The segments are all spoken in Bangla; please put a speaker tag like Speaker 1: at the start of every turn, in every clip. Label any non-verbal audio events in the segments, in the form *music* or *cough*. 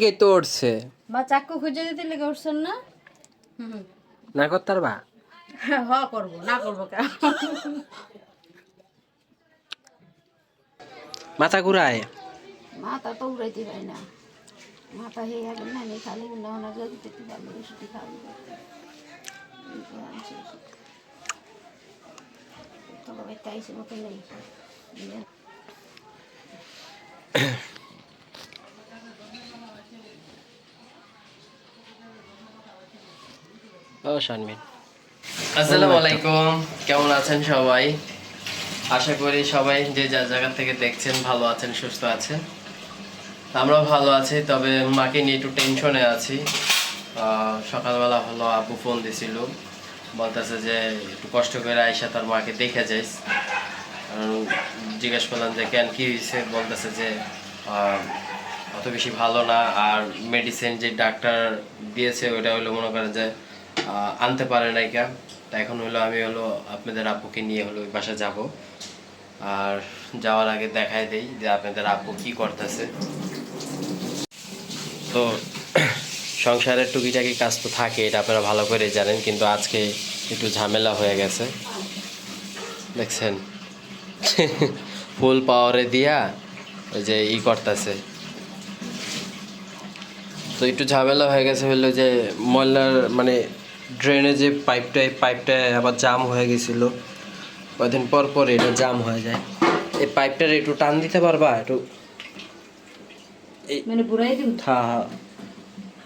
Speaker 1: লেগে তো উঠছে
Speaker 2: বা চাকু খুঁজে দিতে লেগে উঠছেন না?
Speaker 1: না করতে পারবা
Speaker 2: হ করব না করব কেন?
Speaker 1: মাথা ঘুরায়।
Speaker 2: মাথা তো উড়াইতে পারি না। মাথা হয়ে গেল না আমি খালি উন্না উন্না দিতে একটু ভালো ওষুধটি খাওয়াই তবে তাইছে মতো নেই।
Speaker 3: কেমন আছেন সবাই? আশা করি সবাই যে যার জায়গা থেকে দেখছেন ভালো আছেন, সুস্থ আছেন। আমরাও ভালো আছি, তবে মাকে নিয়ে একটু টেনশনে আছি। সকালবেলা হলো আপু ফোন দিছিল। বলতেছে যে একটু কষ্ট করে আইসা তার মাকে দেখে যাইস। জিজ্ঞেস করলাম যে, কেন, কি হয়েছে বলতেছে যে অত বেশি ভালো না। আর মেডিসিন যে ডাক্তার দিয়েছে ওটা হলো মনে করেন যে আনতে পারে নাই কা তা এখন হলো আমি হলো আপনাদের আপুকে নিয়ে হলো ওই বাসা যাব। আর যাওয়ার আগে দেখাই দেই যে আপনাদের আপু কি করতেছে। তো সংসারের টুকিটাকি কাজ তো থাকে, এটা আপনারা ভালো করে জানেন, কিন্তু আজকে একটু ঝামেলা হয়ে গেছে। দেখছেন? ফুল পাওয়ারে দিয়া ওই যে ই করতেছে। তো একটু ঝামেলা হয়ে গেছে হলো যে ময়লার মানে ড্রেনে যে পাইপটা এই পাইপটা আবার জাম হয়ে গেছিল কদিন পর পর এটা জাম হয়ে যায়। এই পাইপটার একটু টান দিতে পারবা? একটু
Speaker 2: মানে
Speaker 3: হ্যাঁ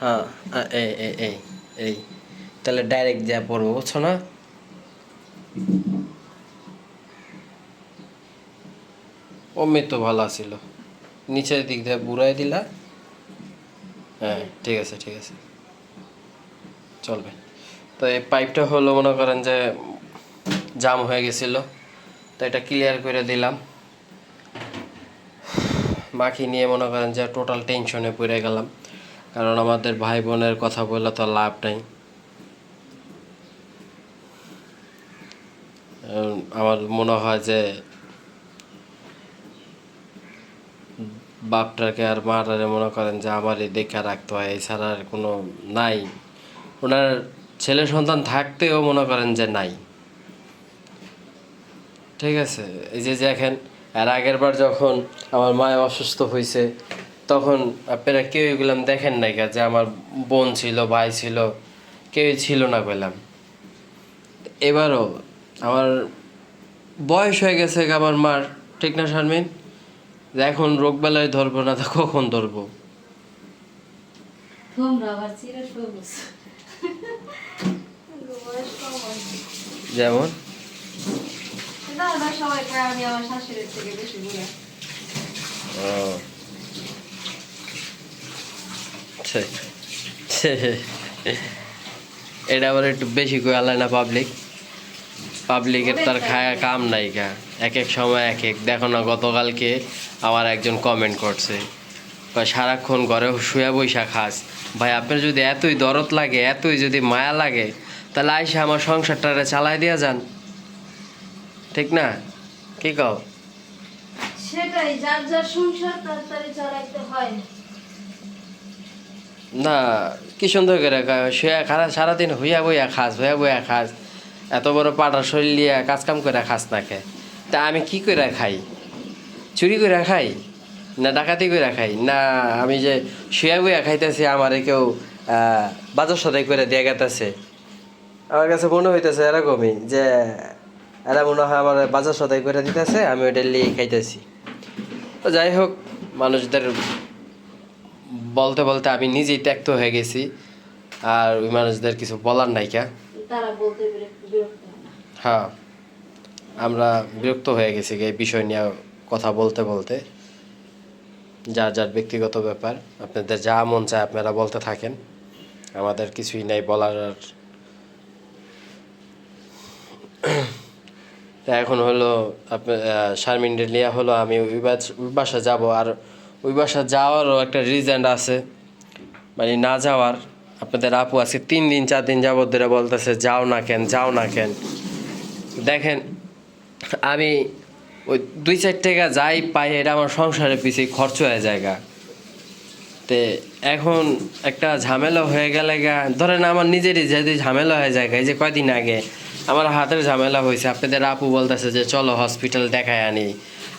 Speaker 3: হ্যাঁ হ্যাঁ এই এই এই তাহলে ডাইরেক্ট যা পড়ব বুঝছ না? অমনি তো ভালো ছিল নিচের দিক দিয়ে বুড়াই দিলা। হ্যাঁ ঠিক আছে ঠিক আছে। চলবে। তো এই পাইপটা হলো মনে করেন যে জাম হয়ে গেছিল। তো এটা ক্লিয়ার করে দিলাম। বাকি নিয়ে মনে করেন যে টোটাল টেনশনে পড়ে গেলাম। কারণ আমাদের ভাই বোনের কথা বললে তো লাভ নাই। আমার মনে হয় যে বাপটাকে আর মাটারে মনে করেন যে আমারই দেখা রাখতে হয়, এছাড়া আর কোনো নাই। ওনার ছেলে সন্তান থাকতেও মনে করেন যে নাই। ঠিক আছে? এই যে দেখেন আর আগের বার যখন আমার মা অসুস্থ হয়েছে তখন আপনারা কেউ এগুলাম দেখেন নাই যে আমার বোন ছিল, ভাই ছিল কেউই ছিল না বললাম এবারও আমার বয়স হয়ে গেছে আমার মার, ঠিক না শারমিন? যে এখন রোগবেলায় ধরবো না তো কখন ধরবো?
Speaker 2: তোমরা আবার *laughs*
Speaker 3: যেমন। এটা আবার একটু বেশি করে আলাই না পাবলিক পাবলিকের তার খায়া কাম নাই এক এক সময় এক এক। দেখো না গতকালকে আমার একজন কমেন্ট করছে। সারাক্ষণ ঘরে শুয়ে বৈশা খাস। ভাই আপনার যদি এতই দরদ লাগে এতই যদি মায়া লাগে তাহলে আইসা আমার সংসারটা চালাই দিয়া যান। ঠিক না? কি কও?
Speaker 2: সেটাই যার যার সংসার তাড়াতাড়ি চালাইতে হয়।
Speaker 3: না কি সুন্দর করে শুয়ে খারা সারাদিন হইয়া বইয়া খাস হইয়া বইয়া খাস। এত বড় পাটা শরীর লিয়া কাজ কাম করে খাস না খে তা আমি কি করে খাই? চুরি করে খাই? না ডাকাতি করে খাই। না আমি যে শুয়ে বইয়া খাইতেছি আমারে কেউ বাজার সদাই করে দিয়ে গেতেছে। আমার কাছে মনে হইতেছে এরকমই যে এরা মনে হয় আমার বাজার সদাই করে দিতেছে আমি ওইটা লিয়ে খাইতেছি। তো যাই হোক মানুষদের বলতে বলতে আমি নিজেই ত্যক্ত হয়ে গেছি আর ওই মানুষদের কিছু বলার নাই কা।
Speaker 2: হ্যাঁ
Speaker 3: আমরা বিরক্ত হয়ে গেছি এই বিষয় নিয়ে কথা বলতে বলতে। যার যার ব্যক্তিগত ব্যাপার, আপনাদের যা মন চায় আপনারা বলতে থাকেন। আমাদের কিছুই নাই বলার আর। *clears throat* তা এখন হলো শারমিন লিয়া হলো আমি ওই বাসা যাব। আর ওই বাসা যাওয়ারও একটা রিজন আছে। মানে না যাওয়ার, আপনাদের আপু আজকে তিন দিন, চার দিন যাবত ধরে বলতেছে, যাও না কেন, যাও না কেন। দেখেন, আমি ওই দুই চার টাকা যাই পাই, এটা আমার সংসারের পিছিয়ে খরচ হয়ে জায়গা তো এখন একটা ঝামেলা হয়ে গেলে গা, ধরেন আমার নিজেরই যদি ঝামেলা হয়ে যায় এই যে কয়দিন আগে আমার হাতের ঝামেলা হয়েছে, আপনাদের আপু বলতেছে যে, চলো হসপিটাল দেখায় আনি,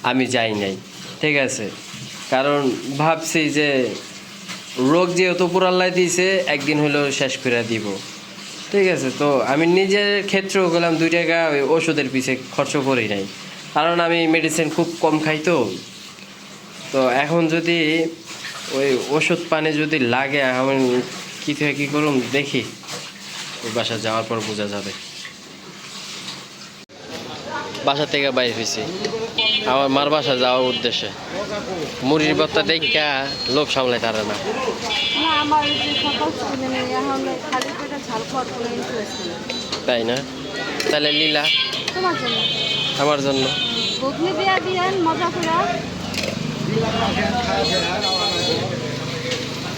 Speaker 3: আমি যাই নাই। ঠিক আছে? কারণ ভাবছি যে, রোগ যেহেতু পুরাল্লাই দিয়েছে, একদিন হলেও শেষ করে দিব। ঠিক আছে? তো আমি নিজের ক্ষেত্রেও গেলাম, দুই টাকা ওই ওষুধের পিছে খরচ করি নাই। কারণ আমি মেডিসিন খুব কম খাই তো। তো এখন যদি ওই ওষুধ পানি যদি লাগে আমি কী থেকে কী করুন দেখি। ওই বাসা যাওয়ার পর বোঝা যাবে। বাসা থেকে বাইরে হয়েছি আমার মার বাসা যাওয়ার উদ্দেশ্যে। মুড়ির বত্তা দেখা লোভ সামলাই তারা না। তাই না? তাহলে লীলা আমার জন্য।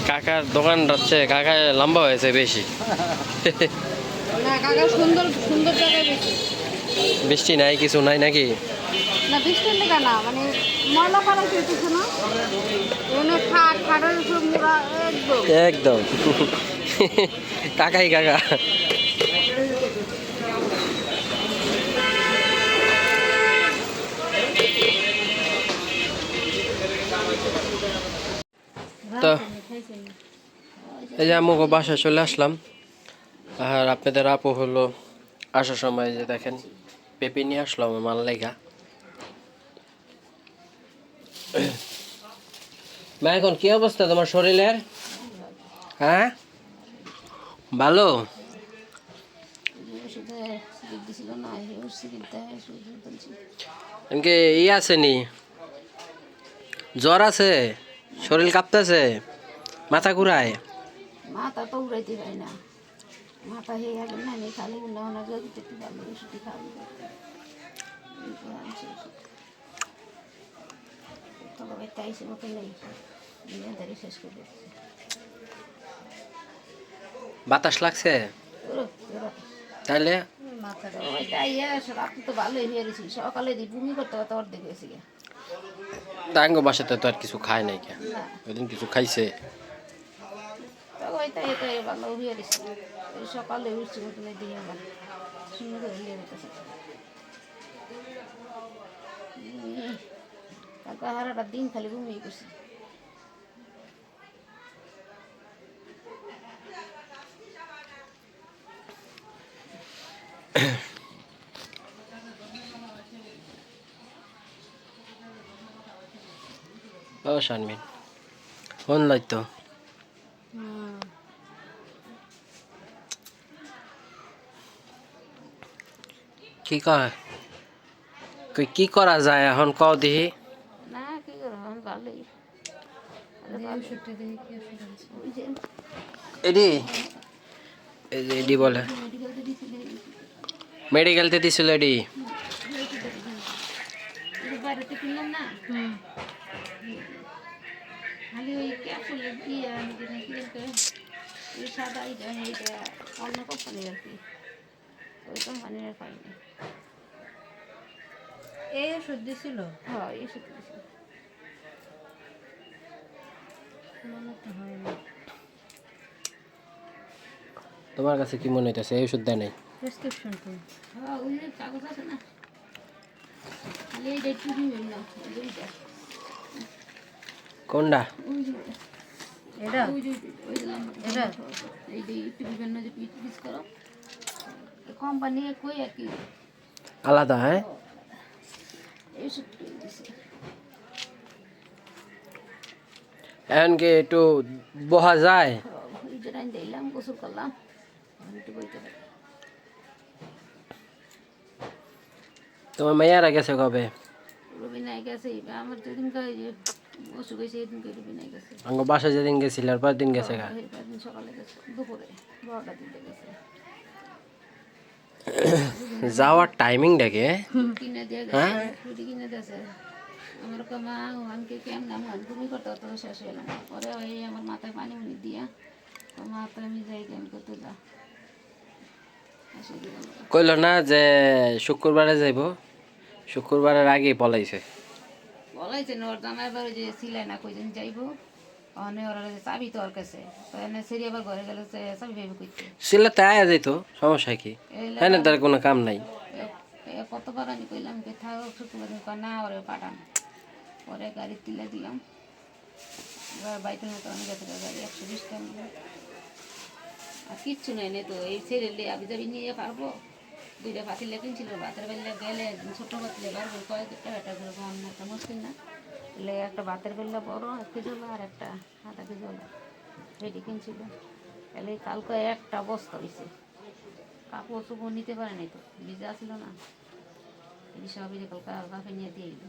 Speaker 3: কাকার দোকান রাখছে কাকা লম্বা হয়েছে বেশি। বৃষ্টি নাই কিছু নাই নাকি?
Speaker 2: না বৃষ্টির লেখা না মানে ময়লা ফালা খেতেছে না। খাট খাটের উপর একদম।
Speaker 3: একদম। কাকাই কাকা। এই যে আমাকে বাসায় চলে আসলাম। আর আপনাদের আপু হলো, আসার সময় যে দেখেন, পেঁপে নিয়ে আসলাম আমার লেগা। মা, এখন কি অবস্থা তোমার শরীরের? হ্যাঁ? ভালো?
Speaker 2: সিগারেট দিছিল না?
Speaker 3: ই জ্বর আছে? শরীর কাঁপতেছে? মাথা ঘুরায়?
Speaker 2: মাথা তো উড়াইতে পারি না। মাথা হয়ে গেল না আমি খালি উন্না উন্না যদি একটু ভালো ওষুধই খাব তবে তাইছে মতো নেই। দুনিয়াদারি শেষ করে দিচ্ছে
Speaker 3: বাতাস লাগছে। তাহলে
Speaker 2: সকালে বমি করতে করতে অর্ধেক গেছি গে।
Speaker 3: তাঙ্গ বাসাতে তো আর কিছু খায় নাই কে?
Speaker 2: না।
Speaker 3: ওইদিন কিছু খাইছে।
Speaker 2: তো ওইটা এটা ভালো হয়ে গেছি। ওই সকালে উঠছি মতন দিয়ে আবার সুন্দর করে গেছে তারপর হারাটা দিন খালি ঘুমিয়ে করছি
Speaker 3: ও শানমিন, ফোন লাইতো। কি কয়? কই কি করা যায় এখন? ক দিহি
Speaker 2: না কি করব? ভালোই।
Speaker 3: এডি। এডি বলে।
Speaker 2: মেডিকেল তো দিয়েছিলে
Speaker 3: মেডিকেলতে দিছিল এডি
Speaker 2: সাদা অন্য কোম্পানির আর কি। ওই কোম্পানির আর পাইনি
Speaker 4: এই ওষুধ দিছিল?
Speaker 2: হ্যাঁ এই।
Speaker 4: মনে হয়
Speaker 3: তোমার কাছে কি মনে হইতেছে? এই ওষুধ দেয় নাই?
Speaker 4: প্রেসক্রিপশন তো।
Speaker 2: হ্যাঁ ওই যে কাগজ আছে না? খালি
Speaker 3: কোনটা।
Speaker 4: এটা? এটা?
Speaker 2: এই যে একটু দিবেন না যে পিস পিস করো। কোম্পানি কই আর কি
Speaker 3: আলাদা হ্যাঁ
Speaker 2: এই সত্যি দিছে
Speaker 3: এখন কি একটু বহা যায়
Speaker 2: এই যে রাইন দিলাম গোসল করলাম আমি একটু বইতে পারি
Speaker 3: তোমার মেয়েরা গেছে কবে
Speaker 2: রবি নাই গেছে আমার যেদিন যে অসুখ হয়েছে সেদিন রবি নাই গেছে
Speaker 3: আঙ্গ বাসা যেদিন গেছিল আর পরের দিন গেছে গা
Speaker 2: এরপর দিন সকালে গেছে দুপুরে বারোটা দিতে গেছে
Speaker 3: যাওয়ার টাইমিং
Speaker 2: দিয়ে
Speaker 3: হ্যাঁ?
Speaker 2: আমার আমাকে কেমন করতে শেষ পরে ওই আমার মাথায় পানি মুনি দিয়া মা তো আমি যাই করতে যা।
Speaker 3: কইল না যে শুক্রবারে যাইব। শুক্রবারের আগে পলাইছে।
Speaker 2: বলাইছে না ওর জামাই বাড়ি যে সিলাই না কইদিন যাইবো। অনে ওরা চাবি তো ওর কাছে। তো এনে সেরি আবার ঘরে গেলে চাবি ভেবে
Speaker 3: আয়া যেত সমস্যা কি? হ্যাঁ না তার কোনো কাম নাই।
Speaker 2: কতবার আমি কইলাম যে থাক শুক্রবার দিন না ওরে পাঠান। পরে গাড়ি তুলে দিলাম। বাইকের মতো অনেক গেছে গাড়ি একশো বিশ টাকা আর কিচ্ছু নেই নে তো এই ছেড়ে আবি যাবি নিয়ে পারব। দুইটা পাতিলে কিনছিল ভাতের বেলে গেলে ছোট পাতিলে পারব কয়েক টাকা করে মুশকিল না। এলে একটা ভাতের বেলা বড় এক কেজি আর একটা আধা কেজি সেটি কিনছিল। এলে কালকে একটা বস্তা হয়েছে কাপড় চোপড় নিতে পারে নাই তো ভিজা ছিল না। এই সব এই যে কালকে কাপে নিয়ে দিয়ে এলো।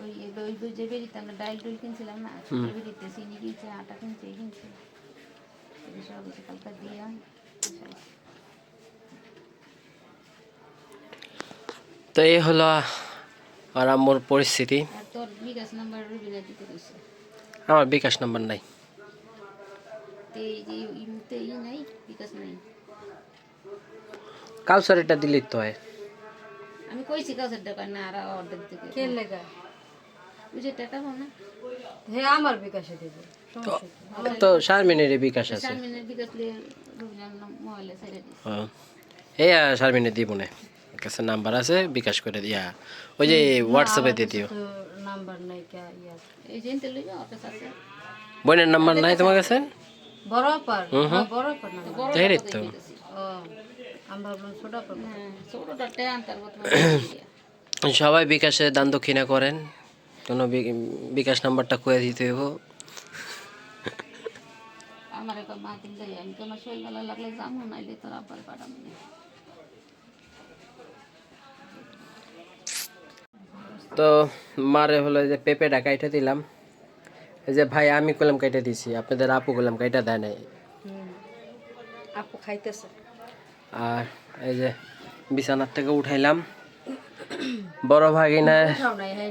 Speaker 2: ওই ওই ওই যে বেরিতে আমরা ডাইল টুল কিনছিলাম না বেরিতে চিনি কিনছে আটা কিনছে কিনছে। এই সব কালকে দিয়ে
Speaker 3: তো এই হলো আর আমার পরিস্থিতি
Speaker 2: দিতে
Speaker 3: আমার বিকাশ নাম্বার নাই।
Speaker 2: তে এই যে ইমতে ই নাই বিকাশ নাই।
Speaker 3: কালচার এটা দিলেই তো হয়।
Speaker 2: আমি কইছি কাউসের দোকান না আর অর্ধেক থেকে
Speaker 4: কে লেগা
Speaker 2: যে টাকা পাও না
Speaker 4: হে আমার বিকাশে দেবে সমস্যা
Speaker 3: তো শারমিনের বিকাশ আছে।
Speaker 2: শারমিনের বিকাশ লিয়ে রুবিনার মোবাইলে ছেড়ে দিস
Speaker 3: হ্যাঁ। এই শারমিনের দিব না কাছে নাম্বার আছে বিকাশ করে দিয়া ওই যে হোয়াটসঅ্যাপে দিয়ে দিও।
Speaker 4: নাম্বার নাই কে ইয়া
Speaker 2: এই যে কাছে আছে।
Speaker 3: বোনের নাম্বার নাই তোমার কাছে?
Speaker 4: বড় পার বড় পার না
Speaker 2: বড়
Speaker 3: তাই
Speaker 2: টাকা
Speaker 3: তো
Speaker 2: দিয়ে দিতেছি।
Speaker 4: ও আমি ভাবলাম ছোট পার
Speaker 2: হ্যাঁ ছোটটা টেন তার *coughs*
Speaker 3: সবাই বিকাশে দান দক্ষিণা করেন। কোনো বিকাশ নাম্বারটা করে দিতে হইব।
Speaker 2: আমার একটা মা যাই আমি তোমার শরীর ভালো লাগলে যাব নাইলে তোর আব্বার পাঠাবো
Speaker 3: তো মারে হলো যে পেঁপেটা কাইটে দিলাম। এই যে ভাই আমি কলম কাইটে দিছি আপনাদের আপু কলম কাইটা দেয় নাই।
Speaker 4: আপু খাইতেছে।
Speaker 3: আর এই যে বিছানার থেকে উঠাইলাম। বড় ভাগিনা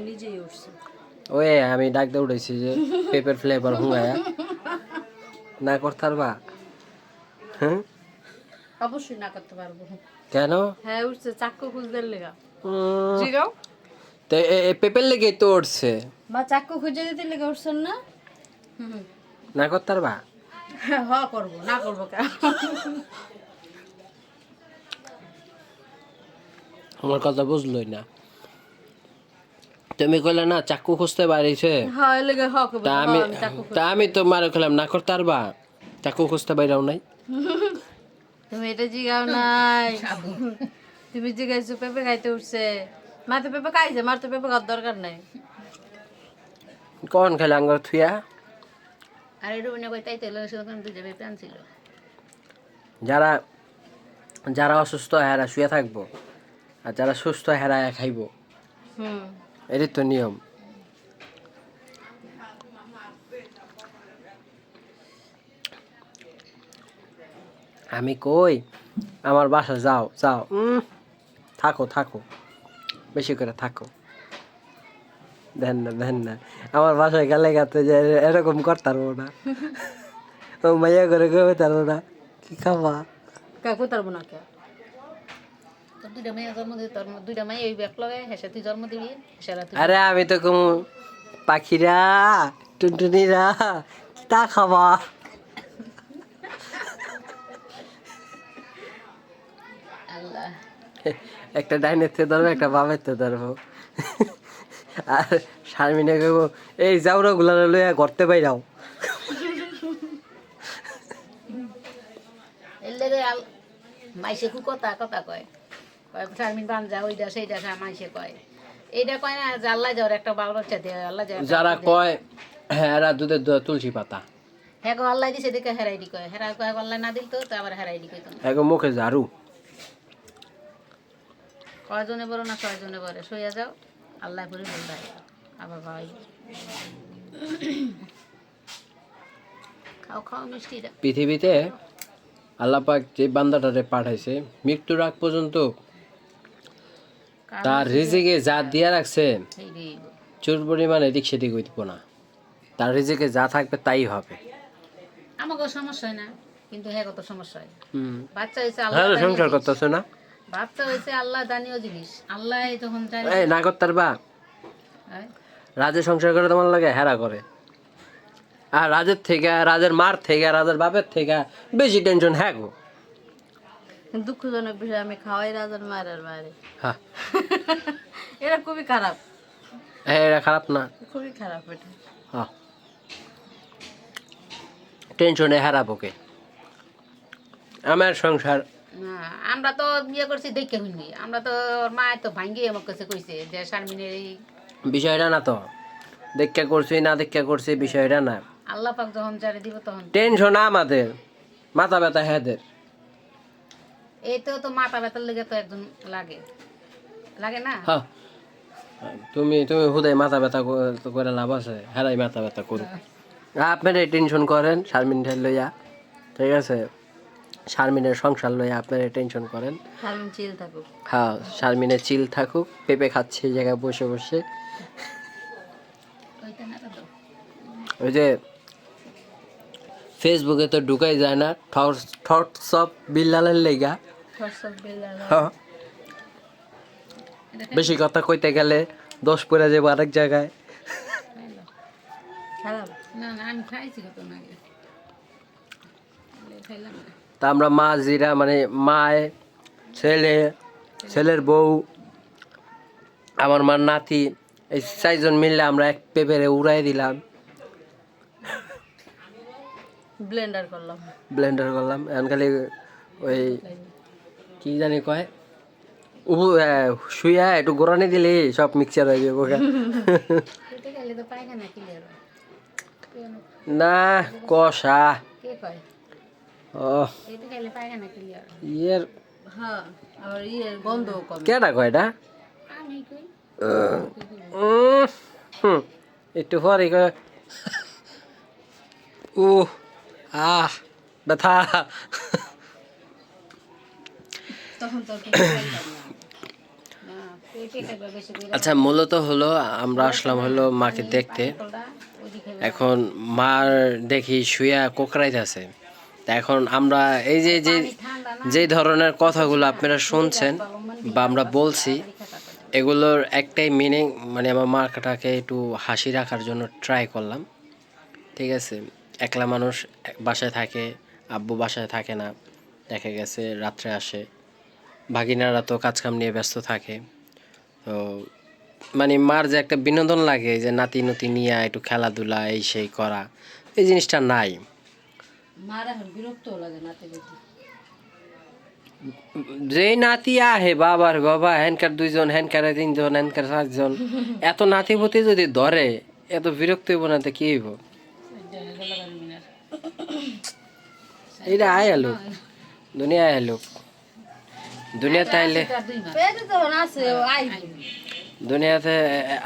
Speaker 4: নিজেই উঠছে।
Speaker 3: ওই আমি ডাকতে উঠেছি যে পেঁপের ফ্লেভার হুঙ্গায়া। না করতার বা হ্যাঁ?
Speaker 4: অবশ্যই না করতে পারব।
Speaker 3: কেন?
Speaker 4: হ্যাঁ উঠছে চাক্কু খুঁজতে লেগা। জিগাও।
Speaker 3: তো লেগে তো উঠছে
Speaker 4: বা চাক্কু খুঁজে দিতে লেগে উঠছেন না?
Speaker 3: না করতার বা?
Speaker 4: হ করব না করব
Speaker 3: আমার কথা বুঝলই না। তুমি কইলে না চাকু খুঁজতে বাড়িছে?
Speaker 4: হ্যাঁ
Speaker 3: তা আমি তা আমি তো মারে খেলাম না করতার বা? চাকু খুঁজতে বাইরাও নাই।
Speaker 4: তুমি এটা জিগাও নাই। তুমি জিগাইছো পেঁপে খাইতে উঠছে মা তো পেঁপে খাইছে মার তো পেঁপে খাওয়ার দরকার নাই।
Speaker 3: কখন খেলে আঙ্গর থুয়া?
Speaker 2: আর রুবিনা কই তাই তেল সেরকম দুই যাবে প্যান ছিল
Speaker 3: যারা যারা অসুস্থ হেরা শুয়ে থাকব আর যারা সুস্থ হেরা খাইবো।
Speaker 4: হুম।
Speaker 3: এটাই তো নিয়ম। আমি কই আমার বাসা যাও যাও। উম, থাকো থাকো। বেশি করে থাকো। দেন না দেন না। আমার বাসায় গেলে গাতে যে এরকম করতাম না। ও মাইয়া করে কেউ তারবো না। কি খাবা?
Speaker 4: কাকু তারবো না কে?
Speaker 2: দুইটা মেয়ে জন্ম দিবি দুইটা মেয়ে ওই ব্যাগ লগায় হেসে তুই জন্ম দিবি
Speaker 3: আরে আমি তো কম পাখিরা টুনটুনিরা তা খাবা।
Speaker 2: আল্লাহ। *laughs*
Speaker 3: একটা ডাইনের থেকে ধরবো একটা থেকে ধরবো। আর শারমিনে কইব এই যাওরা গুলা লইয়া ঘরতে বাইরাও।
Speaker 2: মাইসে কু কথা কথা কয়। কয় শারমিন বান যা ওইটা সেইটা মাইসে কয়। এইটা কয় না যে আল্লাহ যাওয়ার একটা বাল বাচ্চা দিয়ে আল্লাহ যাওয়ার
Speaker 3: যারা কয় হ্যাঁ এরা দুধের দুধ তুলসী পাতা।
Speaker 2: হ্যাঁ গো আল্লাহ দিছে দেখে হেরাইডি কয়। হেরা কয় আল্লাহ না দিল তো আবার হেরাইডি কয় তুমি
Speaker 3: এক মুখে ঝাড়ু।
Speaker 2: কয়জনে বড় না ছয়জনে বড় শুয়ে যাও। আল্লাহ করে বল দেয় আবার ভাই। খাও খাও মিষ্টিটা
Speaker 3: পৃথিবীতে আল্লাপাক যে বান্দাটারে পাঠাইছে মৃত্যুর আগ পর্যন্ত তার রিজিকে যা দিয়া রাখছে চোর পরিমাণে এদিক সেদিক হইব না। তার রিজিকে যা থাকবে তাই হবে।
Speaker 2: আমাকে সমস্যা হয় না কিন্তু হ্যাঁ কত সমস্যা হয়। বাচ্চা হয়েছে
Speaker 3: হ্যাঁ
Speaker 2: আল্লাহ
Speaker 3: সংসার। করতেছে না।
Speaker 2: বাচ্চা হয়েছে আল্লাহ দানীয় জিনিস। আল্লাহ যখন
Speaker 3: এই না করতার বা। রাজের সংসার করে তোমার লাগে হেরা করে। আর রাজের থেকে রাজের মার থেকে রাজের বাপের থেকে বেশি টেনশন হ্যাঁ গো?
Speaker 4: দুঃখজনক বিষয় আমি খাওয়াই রাজার মায়ের মায়ের
Speaker 3: হ্যাঁ। *laughs*
Speaker 4: এটা খুবই খারাপ।
Speaker 3: হ্যাঁ, এটা খারাপ না।
Speaker 4: খুবই খারাপ এটা।
Speaker 3: হ্যাঁ। টেনশনে হারাবো ওকে আমার সংসার
Speaker 2: না আমরা তো বিয়ে করছি দেখে হইনি। আমরা তো ওর মা তো ভাঙ্গি আমার কাছে কইছে যে শারমিনের এই
Speaker 3: বিষয়টা না তো। দেখা করছি না দেখা করছি বিষয়টা না।
Speaker 2: আল্লাহ পাক যখন জারে দিব তখন।
Speaker 3: টেনশন আমাদের। মাথা ব্যথা হেদের
Speaker 2: এই তো তো মাথা ব্যথার লেগে তো একজন লাগে। লাগে না?
Speaker 3: হ্যাঁ। তুমি তুমি হুদাই মাথা ব্যথা তো করে লাভ আছে। হেরাই মাথা ব্যথা করুক। আপনারাই টেনশন করেন শারমিন ঠেল লইয়া। ঠিক আছে? শারমিনের সংসার লইয়া আপনারা টেনশন করেন।
Speaker 4: শারমিন চিল থাকুক।
Speaker 3: হ্যাঁ শারমিনের চিল থাকুক পেঁপে খাচ্ছে এই জায়গায় বসে বসে। ওই যে ফেসবুকে তো ঢুকাই যায় না থটস অফ বিল্লালের লেগা। হ্যাঁ। বেশি কথা কইতে গেলে দোষ পড়ে যাব আরেক জায়গায়।
Speaker 2: না না আমি খাইছি কত না আগে। খাইলাম না।
Speaker 3: তা আমরা মা জিরা মানে মায় ছেলে ছেলের বউ আমার মার নাতি এই চারজন মিললে আমরা এক পেপারে উড়াই দিলাম।
Speaker 4: ব্লেন্ডার করলাম।
Speaker 3: ব্লেন্ডার করলাম। এখন খালি ওই কি জানি কয় উবু শুয়া একটু গোড়ানি দিলে সব মিক্সচার হয়ে যাবে না কষা। ইয়ের
Speaker 4: হ্যাঁ
Speaker 3: কেডা কয় এটা?
Speaker 2: আমি কই?
Speaker 3: একটু পরে কয় উ আহ ব্যথা। আচ্ছা মূলত হলো আমরা আসলাম হলো মাকে দেখতে। এখন মার দেখি শুয়া কোকড়াইতেছে। তা এখন আমরা এই যে যে যে ধরনের কথাগুলো আপনারা শুনছেন বা আমরা বলছি এগুলোর একটাই মিনিং মানে আমার মাটাকে একটু হাসি রাখার জন্য ট্রাই করলাম। ঠিক আছে? একলা মানুষ এক বাসায় থাকে আব্বু বাসায় থাকে না দেখা গেছে রাত্রে আসে। ভাগিনারা তো কাজকাম নিয়ে ব্যস্ত থাকে। তো মানে মার যে একটা বিনোদন লাগে যে নাতি নতি নিয়ে একটু খেলাধুলা এই সেই করা এই জিনিসটা নাই।
Speaker 4: মার এখন বিরক্ত লাগে নাতে
Speaker 3: যে নাতি আহে বাবার বাবা হ্যানকার দুইজন হ্যানকার তিনজন হ্যানকার চারজন *laughs* এত নাতিপতি যদি ধরে এত বিরক্ত হইব না তো কি হইব? এইটা আয় লোক দুনিয়া আয় লোক।
Speaker 4: পেটে যখন আছে আই
Speaker 3: দুনিয়াতে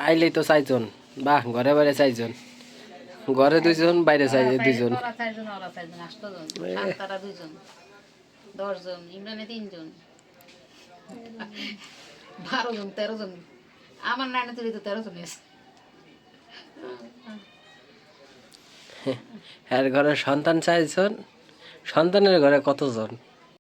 Speaker 3: আইলেই তো চাইজন বাহ ঘরে বাইরে চাইজন ঘরে দুইজন বাইরে চাই দুইজন।
Speaker 2: ওরা চারজন ওরা চারজন আটজন শান্তারা দুজন দশজন ইমরানে তিনজন বারো জন তেরো জন আমার নানি তুলি তো তেরো জন
Speaker 3: এর ঘরে সন্তান চাইজন সন্তানের ঘরে কতজন?